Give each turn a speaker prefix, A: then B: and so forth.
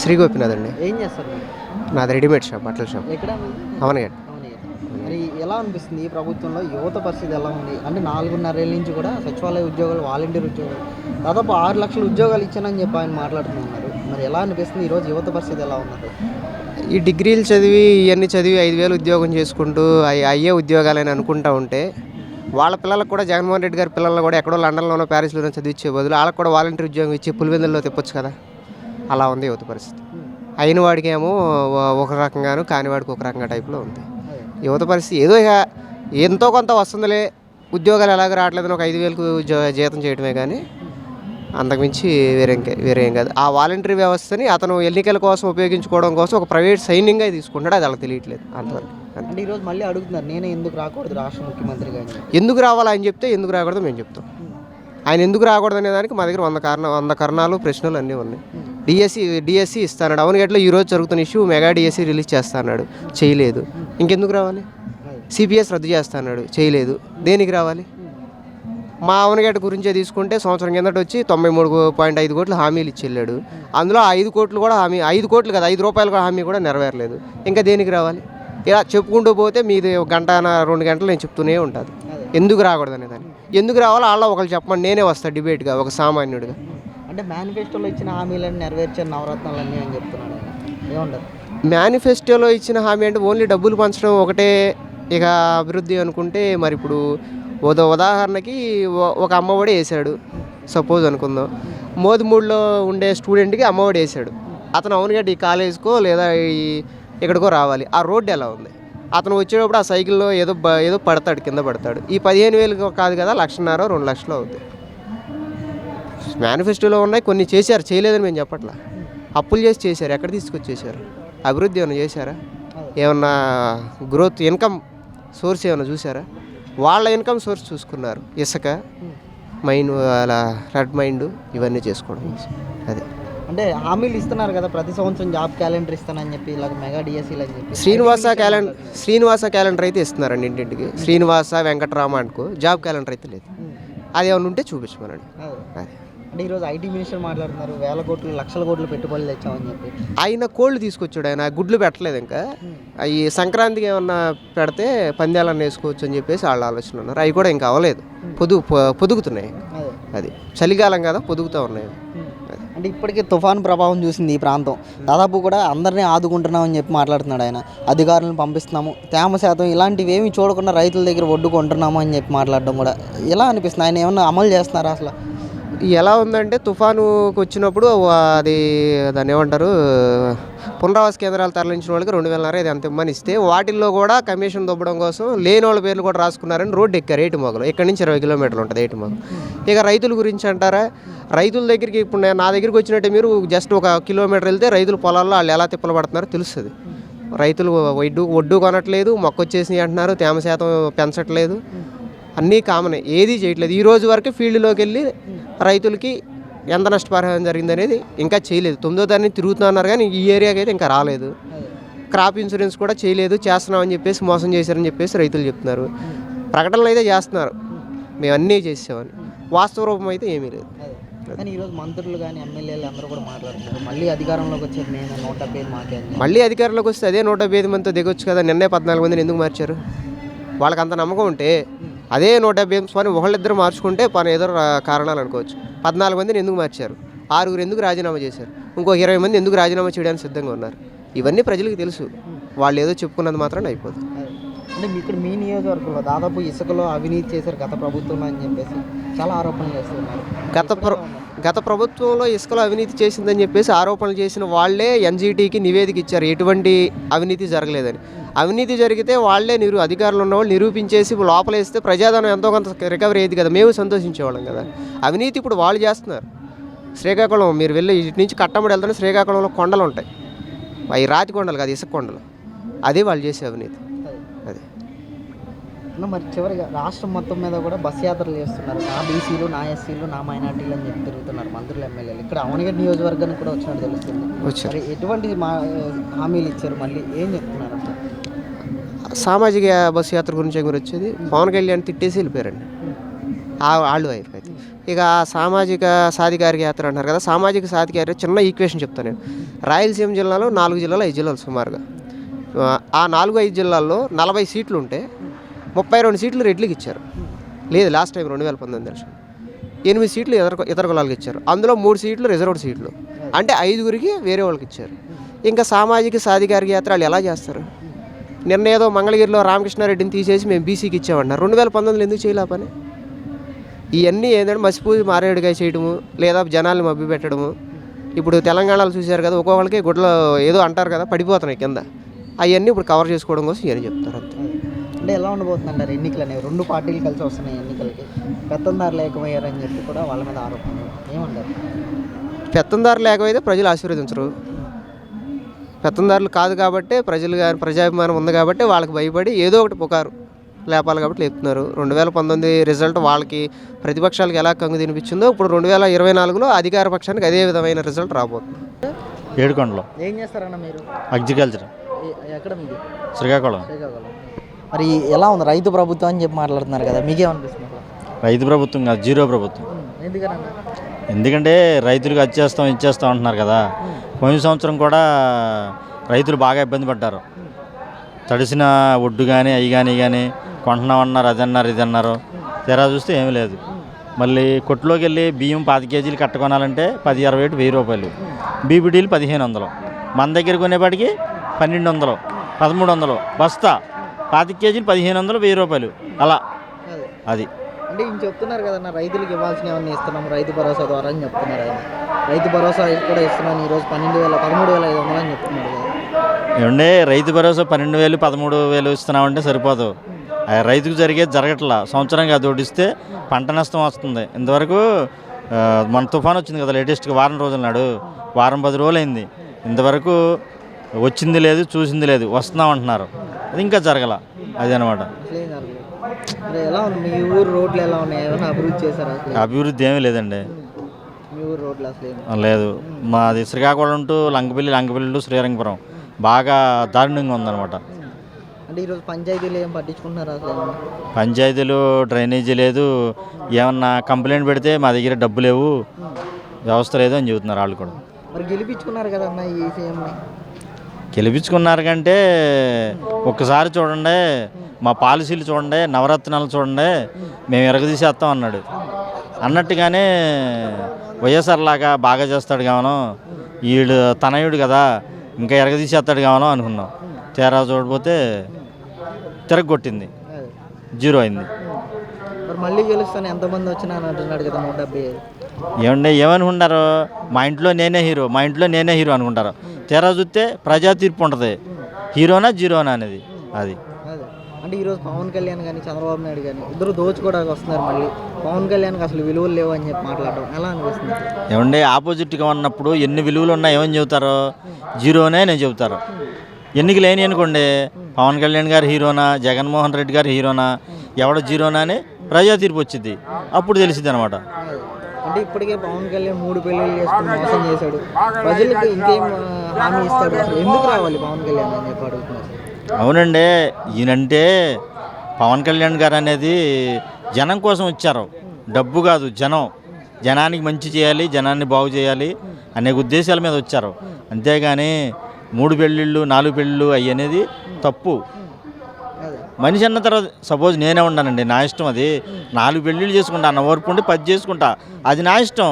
A: శ్రీ గోపినాథ్ అండి.
B: ఏం చేస్తారు?
A: నాది రెడీమేడ్ షాప్ బట్టల షాప్.
B: ఎక్కడ?
A: అవునయ్య.
B: మరి ఎలా అనిపిస్తుంది ఈ ప్రభుత్వంలో యువత పరిస్థితి ఎలా ఉంది? అంటే నాలుగున్నరేళ్ళ నుంచి కూడా సచివాలయ ఉద్యోగాలు వాలంటీర్ ఉద్యోగాలు దాదాపు ఆరు లక్షల ఉద్యోగాలు ఇచ్చానని చెప్పి ఆయన మాట్లాడుతున్నారు. మరి ఎలా అనిపిస్తుంది ఈరోజు యువత పరిస్థితి ఎలా ఉన్నది?
A: ఈ డిగ్రీలు చదివి ఇవన్నీ చదివి ఐదు వేలు ఉద్యోగం చేసుకుంటూ అవి అయ్యే ఉద్యోగాలని అనుకుంటా ఉంటే వాళ్ళ పిల్లలకు కూడా జగన్మోహన్ రెడ్డి గారి పిల్లలు కూడా ఎక్కడో లండన్లోనో ప్యారిస్లోనో చదివించే బదులు వాళ్ళకి కూడా వాలంటీర్ ఉద్యోగం ఇచ్చి పులివెందుల్లో తిప్పొచ్చు కదా. అలా ఉంది యువత పరిస్థితి. అయిన వాడికేమో ఒక రకంగాను కాని వాడికి ఒక రకంగా టైప్లో ఉంది. యువత పరిస్థితి ఏదో ఇక ఎంతో కొంత వస్తుందిలే. ఉద్యోగాలు ఎలాగ రావట్లేదని ఒక ఐదు వేలకు జీతం చేయడమే కానీ అంతకుమించి వేరే ఇంకే వేరే ఏం కాదు. ఆ వాలంటరీ వ్యవస్థని అతను ఎన్నికల కోసం ఉపయోగించుకోవడం కోసం ఒక ప్రైవేట్ సైన్యంగా తీసుకుంటాడు అది వాళ్ళకి తెలియట్లేదు అంతవరకు. అంతే.
B: అంటే ఈరోజు మళ్ళీ అడుగుతున్నారు నేనే ఎందుకు రాకూడదు రాష్ట్ర ముఖ్యమంత్రిగా అని చెప్పి.
A: ఎందుకు రావాలి ఆయన చెప్తే ఎందుకు రాకూడదు మేము చెప్తాం. ఆయన ఎందుకు రాకూడదు అనే దానికి మా దగ్గర వంద కారణం వంద కారణాలు ప్రశ్నలు అన్నీ ఉన్నాయి. డిఎస్సి డిఎస్సి ఇస్తాడు. అవును గట్ల ఈరోజు జరుగుతున్న ఇష్యూ మెగా డిఎస్సి రిలీజ్ చేస్తాడు చేయలేదు. ఇంకెందుకు రావాలి? సిపిఎస్ రద్దు చేస్తాడు చేయలేదు. దేనికి రావాలి? మా అవనగడ్డ గురించే తీసుకుంటే సంవత్సరం కిందట వచ్చి తొంభై మూడు పాయింట్ ఐదు కోట్లు హామీలు ఇచ్చి వెళ్ళాడు అందులో ఐదు కోట్లు కూడా హామీ ఐదు కోట్లు కదా ఐదు రూపాయలు కూడా హామీ కూడా నెరవేరలేదు. ఇంకా దేనికి రావాలి? ఇలా చెప్పుకుంటూ పోతే మీది ఒక గంట రెండు గంటలు నేను చెప్తూనే ఉంటుంది ఎందుకు రాకూడదు అనేదాన్ని ఎందుకు రావాలో వాళ్ళ ఒకళ్ళు చెప్పండి నేనే వస్తాను డిబేట్గా ఒక సామాన్యుడిగా.
B: అంటే మేనిఫెస్టోలో ఇచ్చిన హామీలను నెరవేర్చారు నవరత్నాలన్నీ అని చెప్తున్నాడు ఏముండదు.
A: మేనిఫెస్టోలో ఇచ్చిన హామీ అంటే ఓన్లీ డబ్బులు పంచడం ఒకటే ఇక అభివృద్ధి అనుకుంటే మరి ఇప్పుడు ఉదా ఉదాహరణకి ఒక అమ్మఒడి వేసాడు సపోజ్ అనుకుందాం. మోదిమూడిలో ఉండే స్టూడెంట్కి అమ్మఒడి వేసాడు అతను అవునుగడ్డి ఈ కాలేజ్కో లేదా ఈ ఎక్కడికో రావాలి. ఆ రోడ్డు ఎలా ఉంది? అతను వచ్చేటప్పుడు ఆ సైకిల్లో ఏదో ఏదో పడతాడు కింద పడతాడు. ఈ పదిహేను వేలు కాదు కదా లక్షన్నర రెండు లక్షలు అవుతాయి. మేనిఫెస్టోలో ఉన్నాయి కొన్ని చేశారు చేయలేదని మేము చెప్పట్లా. అప్పులు చేసి చేశారు ఎక్కడ తీసుకొచ్చి చేశారు అభివృద్ధి ఏమైనా చేశారా? ఏమన్నా గ్రోత్ ఇన్కమ్ సోర్స్ ఏమైనా చూసారా వాళ్ళ ఇన్కమ్ సోర్స్ చూసుకున్నారు. ఇసుక మైండ్ అలా రెడ్ మైండ్ ఇవన్నీ చేసుకోవడం అదే.
B: అంటే హామీలు ఇస్తున్నారు కదా ప్రతి సంవత్సరం జాబ్ క్యాలెండర్ ఇస్తానని చెప్పి ఇలాగ మెగా డిఎస్సీలు అని చెప్పి.
A: శ్రీనివాస క్యాలెండర్ శ్రీనివాస క్యాలెండర్ అయితే ఇస్తున్నారండి ఇంటింటికి. శ్రీనివాస వెంకటరామ అనుకో జాబ్ క్యాలెండర్ అయితే లేదు. అది ఏమైనా ఉంటే చూపించమనండి.
B: అదే. అంటే ఈరోజు ఐటీ మినిస్టర్ మాట్లాడుతున్నారు వేల కోట్లు లక్షల కోట్లు పెట్టుబడులు తెచ్చామని చెప్పి.
A: ఆయన కోళ్ళు తీసుకొచ్చాడు ఆయన గుడ్లు పెట్టలేదు ఇంకా. అవి సంక్రాంతికి ఏమన్నా పెడితే పందాలన్నీ వేసుకోవచ్చు అని చెప్పేసి వాళ్ళ ఆలోచన ఉన్నారు. అవి కూడా ఇంకా అవ్వలేదు. పొదుగు పొ- పొదుగుతున్నాయి.
B: అదే.
A: చలికాలం కదా పొదుగుతూ ఉన్నాయి. అది.
B: అంటే ఇప్పటికే తుఫాన్ ప్రభావం చూసింది ఈ ప్రాంతం. దాదాపు కూడా అందరినీ ఆదుకుంటున్నామని చెప్పి మాట్లాడుతున్నాడు ఆయన. అధికారులను పంపిస్తున్నాము. తేమ శాతం ఇలాంటివి ఏమి చూడకుండా రైతుల దగ్గర ఒడ్డు కొంటున్నాము అని చెప్పి మాట్లాడడం కూడా ఎలా అనిపిస్తుంది? ఆయన ఏమన్నా అమలు చేస్తున్నారా అసలు?
A: ఎలా ఉందంటే తుఫానుకు వచ్చినప్పుడు అది దాన్ని ఏమంటారు పునరావాస కేంద్రాలు తరలించిన వాళ్ళకి రెండు వేలన్నర ఇది అంత ఇమ్మని ఇస్తే వాటిల్లో కూడా కమిషన్ దొబ్బడం కోసం లేని వాళ్ళ పేర్లు కూడా రాసుకున్నారని రోడ్డు ఎక్కారు ఏటి మొగలు ఇక్కడ నుంచి ఇరవై కిలోమీటర్లు ఉంటుంది ఏటి మొగలు ఇక రైతుల గురించి అంటారా? రైతుల దగ్గరికి ఇప్పుడు నేను నా దగ్గరికి వచ్చినట్టే మీరు జస్ట్ ఒక కిలోమీటర్ వెళ్తే రైతుల పొలాల్లో వాళ్ళు ఎలా తిప్పలు పడుతున్నారో తెలుస్తుంది. రైతులు ఒడ్డు ఒడ్డు కొనట్లేదు మొక్క వచ్చేసి అంటున్నారు తేమ శాతం పెంచట్లేదు. అన్నీ కామనే. ఏది చేయట్లేదు. ఈ రోజు వరకు ఫీల్డ్లోకి వెళ్ళి రైతులకి ఎంత నష్టపరిహారం జరిగింది అనేది ఇంకా చేయలేదు. తొమ్మిదో తారీఖు తిరుగుతున్నారు కానీ ఈ ఏరియాకి అయితే ఇంకా రాలేదు. క్రాప్ ఇన్సూరెన్స్ కూడా చేయలేదు. చేస్తున్నామని చెప్పేసి మోసం చేశారని చెప్పేసి రైతులు చెప్తున్నారు. ప్రకటనలు అయితే చేస్తున్నారు. మేము అన్నీ చేసామని వాస్తవ రూపం అయితే ఏమీ లేదు.
B: కానీ ఈరోజు మంత్రులు కానీ ఎమ్మెల్యేలు అందరూ కూడా మాట్లాడుతున్నారు. మళ్ళీ అధికారంలోకి వచ్చేది నేను నూట డెబ్బై మాకే చెప్పి.
A: మళ్ళీ అధికారంలోకి వస్తే అదే నూట డెబ్బై ఐదు మందితో దిగొచ్చు కదా. నిన్నే పద్నాలుగు మందిని ఎందుకు మార్చారు? వాళ్ళకి అంత నమ్మకం ఉంటే అదే నూట డెబ్బై ఎనిమిది పని ఒకళ్ళిద్దరు మార్చుకుంటే పని ఏదో కారణాలు అనుకోవచ్చు. పద్నాలుగు మందిని ఎందుకు మార్చారు? ఆరుగురు ఎందుకు రాజీనామా చేశారు? ఇంకో ఇరవై మంది ఎందుకు రాజీనామా చేయడానికి సిద్ధంగా ఉన్నారు? ఇవన్నీ ప్రజలకు తెలుసు. వాళ్ళు ఏదో చెప్పుకున్నది మాత్రం అయిపోతుంది
B: అంటే ఇక్కడ మీ నియోజకవర్గంలో దాదాపు ఇసుకలో అవినీతి చేశారు గత ప్రభుత్వంలో అని చెప్పేసి చాలా ఆరోపణలు చేస్తున్నారు.
A: గత ప్ర గత ప్రభుత్వంలో ఇసుకలో అవినీతి చేసిందని చెప్పేసి ఆరోపణలు చేసిన వాళ్ళే ఎన్జీటీకి నివేదిక ఇచ్చారు. ఎటువంటి అవినీతి జరగలేదని. అవినీతి జరిగితే వాళ్ళే నిరు అధికారులు ఉన్నవాళ్ళు నిరూపించేసి లోపలేస్తే ప్రజాధనం ఎంతో కొంత రికవరీ అయ్యేది కదా. మేము సంతోషించేవాళ్ళం కదా. అవినీతి ఇప్పుడు వాళ్ళు చేస్తున్నారు. శ్రీకాకుళం మీరు వెళ్ళి ఇటు నుంచి కట్టమడి వెళ్తే శ్రీకాకుళంలో కొండలు ఉంటాయి. అవి రాతి కొండలు కాదు ఇసుక కొండలు. అదే వాళ్ళు చేసే అవినీతి. అది
B: మరి చివరిగా రాష్ట్రం మొత్తం మీద కూడా బస్ యాత్రలు చేస్తున్నారు. నా బీసీలు నా ఎస్సీలు నా మైనార్టీలు అని చెప్పి తిరుగుతున్నారు మంత్రులు ఎమ్మెల్యేలు. ఇక్కడ అవనగడ్డ నియోజకవర్గానికి కూడా వచ్చినట్టు తెలుస్తుంది. మరి ఎటువంటి మా హామీలు ఇచ్చారు? మళ్ళీ ఏం చెప్తున్నారు
A: సామాజిక బస్సు యాత్ర గురించి గురించి వచ్చేది పవన్ కళ్యాణ్ తిట్టేసి వెళ్ళిపోయారండి. ఆ వాళ్ళు అయితే ఇక ఆ సామాజిక సాధికారిక యాత్ర అంటారు కదా సామాజిక సాధికారిక చిన్న ఈక్వేషన్ చెప్తాను నేను. రాయలసీమ జిల్లాలో నాలుగు జిల్లాలు ఐదు జిల్లాలు సుమారుగా. ఆ, నాలుగు ఐదు జిల్లాల్లో నలభై సీట్లు ఉంటే ముప్పై రెండు సీట్లు రెడ్లకి ఇచ్చారు. లేదు లాస్ట్ టైం రెండు వేల పంతొమ్మిది ఎలక్షన్. ఎనిమిది సీట్లు ఇతర ఇతర కులాలకు ఇచ్చారు. అందులో మూడు సీట్లు రిజర్వ్డ్ సీట్లు. అంటే ఐదుగురికి వేరే వాళ్ళకి ఇచ్చారు. ఇంకా సామాజిక సాధికారిక యాత్ర వాళ్ళు ఎలా చేస్తారు? నిన్న ఏదో మంగళగిరిలో రామకృష్ణారెడ్డిని తీసేసి మేము బీసీకి ఇచ్చామన్నారు. రెండు వేల పంతొమ్మిదిలో ఎందుకు చేయలే పని? ఇవన్నీ ఏంటంటే మసిపూజ మారేడుగా చేయడము లేదా జనాల్ని మబ్బి పెట్టడము ఇప్పుడు తెలంగాణలో చూశారు కదా ఒక్కొక్కరికి గుడ్లో ఏదో అంటారు కదా పడిపోతున్నాయి కింద. అవన్నీ ఇప్పుడు కవర్ చేసుకోవడం కోసం ఇవన్నీ చెప్తారు అంతే.
B: అంటే ఎలా ఉండబోతుంది అంటారు ఎన్నికలు అనేవి రెండు పార్టీలు కలిసి వస్తున్నాయి ఎన్నికలకి. పెత్తందారులు ఏకమయ్యారని చెప్పి కూడా వాళ్ళ మీద ఆరోపణలు ఏమంటారు?
A: పెత్తందారులు లేకపోతే ప్రజలు ఆశీర్వదించరు. పెత్తందారులు కాదు కాబట్టి ప్రజలు కానీ ప్రజాభిమానం ఉంది కాబట్టి వాళ్ళకి భయపడి ఏదో ఒకటి పుకారు లేపాలి కాబట్టి లేపుతున్నారు. రెండు వేల పంతొమ్మిది రిజల్ట్ వాళ్ళకి ప్రతిపక్షాలకు ఎలా కంగు తినిపించిందో ఇప్పుడు రెండు వేల ఇరవై నాలుగులో అధికార పక్షానికి అదే విధమైన రిజల్ట్ రాబోతుంది.
C: ఏడుకొండలో.
B: ఏం చేస్తారన్న మీరు?
C: అగ్రికల్చర్.
B: ఎక్కడ మీది?
C: శ్రీకాకుళం.
B: శ్రీకాకుళం. మరి ఎలా ఉంది? రైతు ప్రభుత్వం అని చెప్పి మాట్లాడుతున్నారు కదా మీకేమనిపిస్తుంది
C: రైతు ప్రభుత్వం కాదు జీరో ప్రభుత్వం.
B: ఎందుకనన్నా?
C: ఎందుకంటే రైతులకు వచ్చేస్తాం ఇచ్చేస్తాం అంటున్నారు కదా. పోయిన సంవత్సరం కూడా రైతులు బాగా ఇబ్బంది పడ్డారు. తడిసిన ఒడ్డు కానీ అవి కానీ కానీ కొంటున్నామన్నారు అది అన్నారు ఇది అన్నారు తెరా చూస్తే ఏమీ లేదు. మళ్ళీ కొట్టులోకి వెళ్ళి బియ్యం పాతి కేజీలు కట్టుకోనాలంటే పది అరవై ఏడు వెయ్యి రూపాయలు. బీపీడీలు పదిహేను వందలు. మన దగ్గర కొనేపాటికి పన్నెండు వందలు పదమూడు వందలు బస్తా పాతి కేజీలు పదిహేను వందలు వెయ్యి రూపాయలు. అలా.
B: అదే. అంటే ఈయన చెప్తున్నారు కదన్న రైతులకు ఇవ్వాల్సిన ఏమన్నా ఇస్తున్నాం రైతు భరోసా ద్వారా అని చెప్తున్నారు ఆయన. రైతు భరోసా కూడా ఇస్తున్నాను ఈరోజు పన్నెండు వేల పదమూడు వేల ఐదు వందలు అని చెప్తున్నారు కదా.
C: ఏమంటే రైతు భరోసా పన్నెండు వేలు పదమూడు వేలు ఇస్తున్నామంటే సరిపోదు. రైతుకు జరిగేది జరగట్లా. సంవత్సరానికి అది ఓడిస్తే పంట నష్టం వస్తుంది. ఇంతవరకు మన తుఫాన్ వచ్చింది కదా లేటెస్ట్గా వారం రోజుల నాడు. వారం పది రోజులు అయింది ఇంతవరకు వచ్చింది లేదు చూసింది లేదు వస్తున్నాం అంటున్నారు అది ఇంకా జరగల అది అనమాట.
B: అసలు ఏం జరగలేదు మరి ఎలా ఉంది? మీ ఊరు రోడ్లు ఎలా ఉన్నాయి? ఏమైనా అభివృద్ధి చేశారా అసలు?
C: అభివృద్ధి ఏమీ లేదండి.
B: మీ ఊరు రోడ్లు అసలు ఏం
C: లేదు. మాది శ్రీకాకుళం టు లంకపల్లి లంకపల్లి టు శ్రీరంగపురం. బాగా దారుణంగా ఉందన్నమాట.
B: అంటే ఈరోజు పంచాయతీలు ఏం పట్టించుకుంటున్నారా అసలు ఏమన్నా?
C: పంచాయతీలు డ్రైనేజీ లేదు. ఏమన్నా కంప్లైంట్ పెడితే మా దగ్గర డబ్బు లేవు. వ్యవస్థ లేదు అని చెబుతున్నారు వాళ్ళు కూడా.
B: మరి గెలిపించుకున్నారు కదన్న ఈ సీఎంని?
C: గెలిపించుకున్నారు కంటే ఒక్కసారి చూడండి మా పాలసీలు చూడండి నవరత్నాలు చూడండి మేము ఎరగదీసేస్తాం అన్నాడు. అన్నట్టుగానే వైఎస్ఆర్ లాగా బాగా చేస్తాడు కావను వీడు తనయుడు కదా ఇంకా ఎరగదీసేస్తాడు కావను అనుకున్నాం. తేరా చూడపోతే తిరగొట్టింది. జీరో అయింది.
B: మళ్ళీ గెలుస్తాను ఎంతమంది వచ్చినా అంటున్నాడు కదా నూట డెబ్బై
C: ఏమండి ఏమనుకుంటారు? మా ఇంట్లో నేనే హీరో మా ఇంట్లో నేనే హీరో అనుకుంటారు. తీరా చూస్తే ప్రజా తీర్పు ఉంటుంది. హీరోనా జీరోనా అనేది అది.
B: అంటే ఈరోజు పవన్ కళ్యాణ్ కానీ చంద్రబాబు నాయుడు కానీ ఇద్దరు దోచుకోవడానికి వస్తున్నారు మళ్ళీ. పవన్ కళ్యాణ్కి అసలు విలువలు లేవు అని చెప్పి మాట్లాడడం ఎలా అనిపిస్తుంది?
C: ఏమండి ఆపోజిట్గా ఉన్నప్పుడు ఎన్ని విలువలు ఉన్నా ఏమని చెబుతారు? జీరోనే నేను చెబుతారు. ఎన్నికలు లేని అనుకోండి? పవన్ కళ్యాణ్ గారు హీరోనా జగన్మోహన్ రెడ్డి గారు హీరోనా ఎవడ జీరోనా అని ప్రజా తీర్పు వచ్చింది అప్పుడు తెలిసింది అనమాట.
B: అంటే ఇప్పటికే పవన్ కళ్యాణ్ మూడు పెళ్ళిళ్ళు చేసుకుని మోసం చేశాడు. ప్రజలకు ఇంకేం హామీ ఇస్తాడు? అసలు ఎందుకు రావాలి పవన్ కళ్యాణ్ అని చెప్పి అడుగుతున్నారు
C: అవునండి ఈయనంటే పవన్ కళ్యాణ్ గారు అనేది జనం కోసం వచ్చారు. డబ్బు కాదు జనం. జనానికి మంచి చేయాలి జనాన్ని బాగు చేయాలి అనే ఉద్దేశాల మీద వచ్చారు. అంతేగాని మూడు పెళ్ళిళ్ళు నాలుగు పెళ్ళిళ్ళు అవి అనేది తప్పు. మనిషి అన్న తర్వాత సపోజ్ నేనే ఉన్నానండి నా ఇష్టం అది. నాలుగు పెళ్ళిళ్ళు చేసుకుంటా అన్న ఓర్పు ఉండి పది చేసుకుంటా. అది నా ఇష్టం.